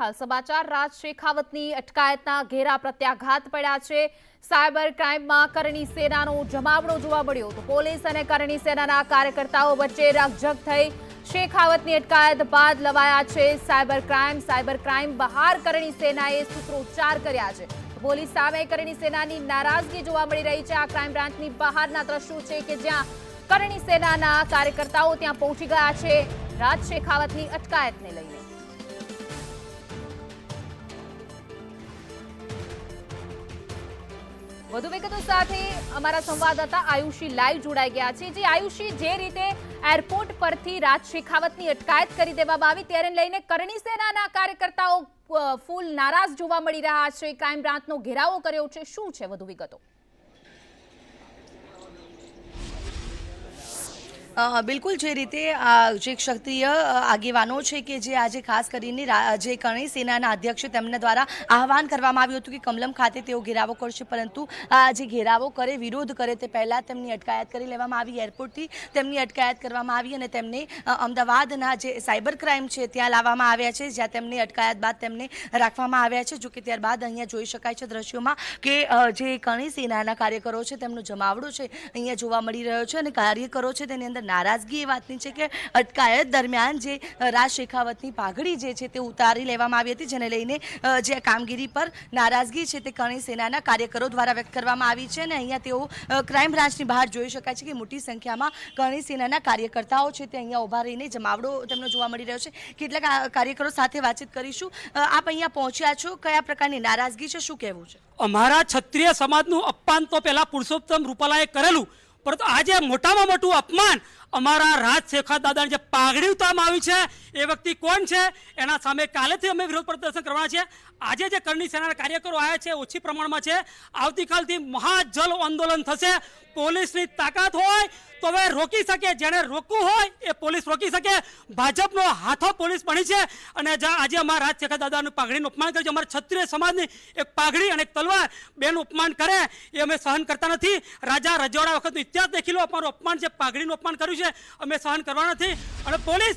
હાલ સમાચાર. રાજ શેખાવતની અટકાયતના ઘેરા પ્રત્યાઘાત પડ્યા છે. સાયબર ક્રાઇમમાં કરણી સેનાનો જમાવડો જોવા મળ્યો તો પોલીસ અને કરણી સેનાના કાર્યકર્તાઓ વચ્ચે રકઝક થઈ શેખાવતની અટકાયત બાદ લવાયા છે. સાયબર ક્રાઇમ સાયબર ક્રાઇમ બહાર કરણી સેનાએ સૂત્રોચ્ચાર કર્યા છે. પોલીસ સામે કરણી સેનાની નારાજગી જોવા મળી રહી છે. આ ક્રાઇમ બ્રાન્ચની બહારના દ્રશ્યો છે કે જ્યાં કરણી સેનાના કાર્યકર્તાઓ ત્યાં પહોંચી ગયા છે. રાજ શેખાવતની અટકાયતને લઈને. વધુ વિગતો સાથે અમારા સંવાદદાતા આયુષી લાઈવ જોડાઈ ગયા છે. જે આયુષી, જે રીતે એરપોર્ટ પરથી રાજ શેખાવતની અટકાયત કરી દેવામાં આવી, ત્યારે લઈને કરણી સેનાના કાર્યકર્તાઓ ફૂલ નારાજ જોવા મળી રહ્યા છે. ક્રાઇમ બ્રાન્ચનો ઘેરાવો કર્યો છે. શું છે વધુ વિગતો? બિલકુલ, જે રીતે જે ક્ષત્રિય આગેવાનો છે કે જે આજે ખાસ કરીને જે કરણી સેનાના અધ્યક્ષ તેમના દ્વારા આહવાન કરવામાં આવ્યું હતું કે કમલમ ખાતે તેઓ ઘેરાવો કરશે, પરંતુ જે ઘેરાવો કરે, વિરોધ કરે તે પહેલાં તેમની અટકાયત કરી લેવામાં આવી, એરપોર્ટથી તેમની અટકાયત કરવામાં આવી અને તેમને અમદાવાદના જે સાયબર ક્રાઇમ છે ત્યાં લાવવામાં આવ્યા છે, જ્યાં તેમની અટકાયત બાદ તેમને રાખવામાં આવ્યા છે, જોકે ત્યારબાદ અહીંયા જોઈ શકાય છે દ્રશ્યોમાં કે જે કરણી સેનાના કાર્યકરો છે, તેમનો જમાવડો છે, અહીંયા જોવા મળી રહ્યો છે અને કાર્યકરો છે, તેની અંદર નારાજગી એ વાતની છે કે અટકાયત દરમિયાન જે રાજ શેખાવતની પાઘડી જે છે તે ઉતારી લેવામાં આવી હતી, જેને લઈને જે કામગીરી પર નારાજગી છે તે કરણી સેનાના કાર્યકરો દ્વારા વ્યક્ત કરવામાં આવી છે અને અહીંયા તેઓ ક્રાઇમ બ્રાન્ચની બહાર જોઈ શકાય છે કે મોટી સંખ્યામાં કરણી સેનાના કાર્યકર્તાઓ છે તે અહીંયા ઊભા રહીને જમાવડો તેમનો જોવા મળી રહ્યો છે. કેટલાક કાર્યકરો સાથે વાતચીત કરીશું. આપ અહીંયા પહોંચ્યા છો. કયા પ્રકારની નારાજગી છે? શું કહેવું છે? અમારા ક્ષત્રિય સમાજનું અપમાન તો પહેલા પુરુષોત્તમ રૂપાલાએ કરેલું. પરંતુ આજે મોટામાં મોટું અપમાન અમારા રાજ શેખર દાદાને જે પાઘડી ઉતારવામાં આવી છે, એ વ્યક્તિ કોણ છે? એના સામે કાલેથી અમે વિરોધ પ્રદર્શન કરવાના છે આજે જે કરણી સેનાના કાર્યકરો આવ્યા છે, ઓછી પ્રમાણમાં છે. આવતીકાલથી મહાજલ આંદોલન થશે. પોલીસની તાકાત હોય તો હવે રોકી શકે. જેને રોકવું હોય એ પોલીસ રોકી શકે. ભાજપનો હાથો પોલીસ બની છે. અને આજે અમારા રાજ શેખર દાદાનું પાઘડીનું અપમાન કર્યું છે. અમારા ક્ષત્રિય સમાજની એક પાઘડી અને એક તલવાર બેનું અપમાન કરે. એ અમે સહન કરતા નથી. રાજા રજવાડા વખતનો ઇતિહાસ દેખી લો. અમારું અપમાન છે. પાઘડીનું અપમાન કર્યું છે. અમે સહન કરવા નથી. અને પોલીસ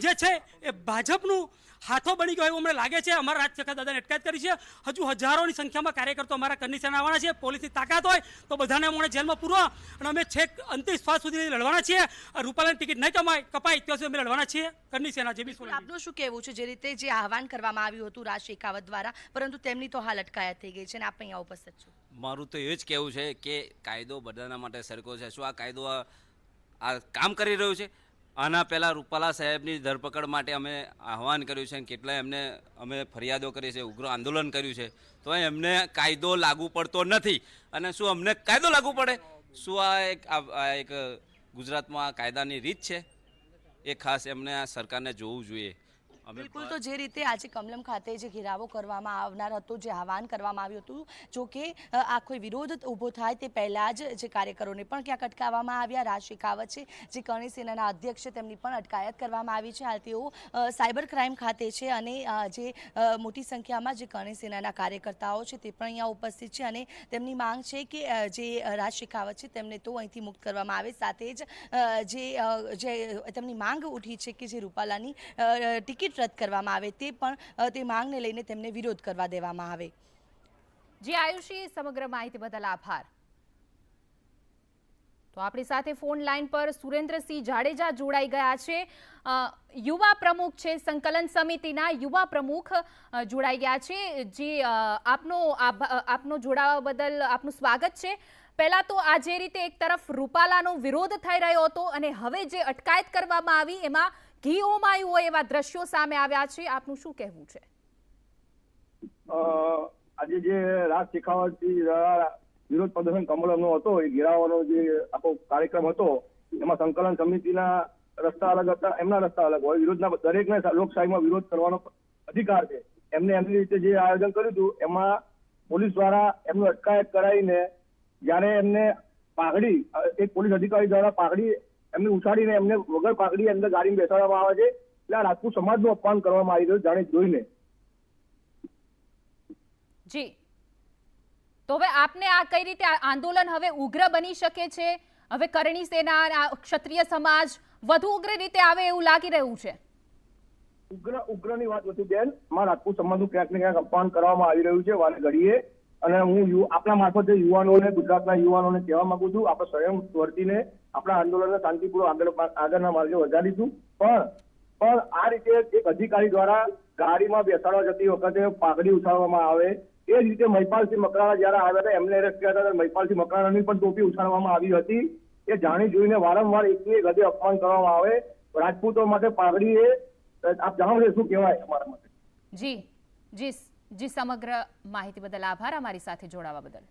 જે છે એ ભાજપનું હાથો બની ગયો એવું અમને લાગે છે. અમારા રાજ દાદાને અટકાયત કરી છે. હજુ હજારોની સંખ્યામાં કાર્યકર્તો અમારા કરની સેના આવવાના છે. પોલીસની તાકાત હોય તો બધાને અમને જેલમાં પૂરો અને અમે છેક અંતિમ શ્વાસ સુધી લડવાના છીએ. રૂપાલાની ટિકિટ નહીં કમાય કપાય ત્યાં સુધી અમે લડવાના છીએ. કરની સેના જે બી આપનું શું કહેવું છે? જે રીતે જે આહવાન કરવામાં આવ્યું હતું રાજ શેખાવત દ્વારા પરંતુ તેમની તો હાલ અટકાયત થઈ ગઈ છે અને આપ અહીંયા ઉપસ્થિત છું. મારું તો એ જ કહેવું છે કે કાયદો બધાના માટે સરખો છે. શું આ કાયદો આ કામ કરી રહ્યું છે. આના પહેલાં રૂપાલા સાહેબની ધરપકડ માટે અમે આહવાન કર્યું છે અને કેટલાય એમને અમે ફરિયાદો કરી છે, ઉગ્ર આંદોલન કર્યું છે. તો એમને કાયદો લાગુ પડતો નથી. અને શું અમને કાયદો લાગુ પડે? શું આ એક, આ- એક ગુજરાતમાં કાયદાની રીત છે? એ ખાસ એમને આ સરકારને જોવું જોઈએ. બિલકુલ તો જે રીતે આજે કમલમ ખાતે જે ઘેરાવો કરવામાં આવનાર હતો જે આહવાન કરવામાં આવ્યું હતું જો કે અ, આ કોઈ વિરોધ ઊભો થાય તે પહેલાં જ જે કાર્યકરોને પણ ક્યાંક અટકાવવામાં આવ્યા. રાજ શેખાવત છે જે કરણી સેનાના અધ્યક્ષ છે તેમની પણ અટકાયત કરવામાં આવી છે. હાલ તેઓ સાયબર ક્રાઇમ ખાતે છે અને જે મોટી સંખ્યામાં જે કરણી સેનાના કાર્યકર્તાઓ છે તે પણ અહીંયા ઉપસ્થિત છે અને તેમની માંગ છે કે જે રાજ શેખાવત છે તેમને તો અહીંથી મુક્ત કરવામાં આવે. સાથે જ જે જે તેમની માંગ ઉઠી છે કે જે રૂપાલાની અ, ટિકિટ રદ કરવામાં આવે તે પણ તે માંગને લઈને તેમને વિરોધ કરવા દેવામાં આવે. જી, આયુષી, સમગ્ર માહિતી બદલ આભાર. તો આપણી સાથે ફોન લાઈન પર સુરેન્દ્રસિંહ જાડેજા જોડાઈ ગયા છે. યુવા પ્રમુખ છે, સંકલન સમિતિના યુવા પ્રમુખ જોડાઈ ગયા છે. જે આપનો આપનો જોડાવા બદલ આપનું સ્વાગત છે. પહેલા તો આ જે રીતે એક તરફ રૂપાલાનો વિરોધ થઈ રહ્યો હતો અને હવે જે અટકાયત કરવામાં આવી, એમાં ઘી ઓમાયું હોય એવા દ્રશ્યો સામે આવ્યા છે. આપનું શું કહેવું છે? આજે જે રાજ શેખાવતજી વિરોધ પ્રદર્શન કમલમનો હતો, એ ઘેરાવાનો જે આખો કાર્યક્રમ હતો, એમાં સંકલન સમિતિના રસ્તા અલગ હતા, એમના રસ્તા અલગ હોય. વિરોધના દરેકને લોકશાહીમાં વિરોધ કરવાનો અધિકાર છે. એમને એમની રીતે જે આયોજન કર્યું હતું, એમાં પોલીસ દ્વારા એમનું અટકાયત કરાવીને જ્યારે એમને પાઘડી એક પોલીસ અધિકારી દ્વારા પાઘડી એમને ઉછાળીને એમને વગર પાઘડી અંદર ગાડીમાં બેસાડવામાં આવે છે. એટલે આ રાજપૂત સમાજનું અપમાન કરવામાં આવી રહ્યું જાણે જોઈને. જી. તો હવે આપને આ કઈ રીતે આંદોલન હવે ઉગ્ર બની શકે છે? હવે કરણી સેના ક્ષત્રિય સમાજ વધુ ઉગ્ર રીતે આવે એવું લાગી રહ્યું છે? ઉગ્ર ઉગ્રની વાત નથી બેન. માં રાજપૂત સમાજનું ક્યાંક ને ક્યાંક અપમાન કરવામાં આવી રહ્યું છે વારે ઘડીએ. અને હું આપણા મારફતે યુવાનોને, ગુજરાતના યુવાનોને કહેવા માંગુ છું, આપણે સ્વયં વર્તીને આપણા આંદોલનને શાંતિપૂર્વક આગળ આગળના માર્ગે વધારીશું. પણ પણ આ રીતે એક અધિકારી દ્વારા ગાડીમાં બેસાડવા જતી વખતે પાઘડી ઉછાળવામાં આવે, એ જ રીતે મહિપાલસિંહ મકરાણા જયારે આવ્યા હતા, એમને એરેસ્ટ કર્યા હતા મહિપાલસિંહ મકરાણાની પણ ટોપી ઉછાળવામાં આવી હતી. એ જાણી જોઈને વારંવાર એકની એક હદે અપમાન કરવામાં આવે. રાજપૂતો માટે પાઘડી એ, આપ જણાવશો શું કહેવાય અમારા માટે? જી જી જી સમગ્ર માહિતી બદલ આભાર. અમારી સાથે જોડાવા બદલ.